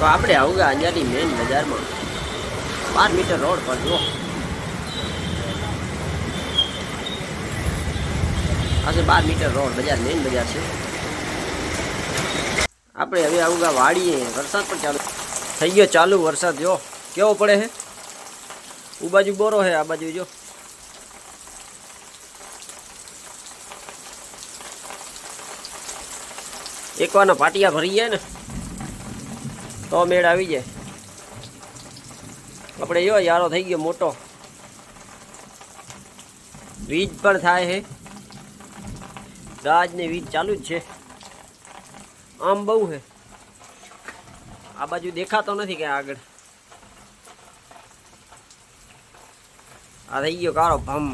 તો આપણે આવું અંજારી મેઇન બજારમાં. બાર મીટર રોડ પર જુઓ આ બાર મીટર રોડ, બજાર મેઇન બજાર છે. આપણે હવે આવું વાડીએ, વરસાદ પણ ચાલુ. થઈ ગયો ચાલુ વરસાદ, જો. કેવો પડે છે ઉ બાજુ બોરો છે આ બાજુ જો. એકવાના પાટિયા ભરી જાય ને. તો મેળ આવી જાય. આપણે જો યારો થઈ ગયો મોટો. વીજ પણ થાય છે ગાજ ને વીજ ચાલુ જ છે. આમ બહુ છે આ બાજુ દેખાતો નથી કે આગળ. આ થઈ ગયો કારો ભમ.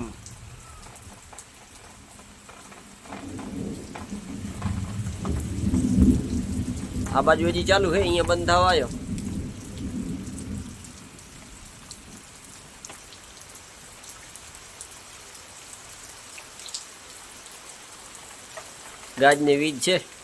આ બાજુ હજી ચાલુ છે અહીંયા બંધ થવા આવ્યો ગાજની વીજ છે.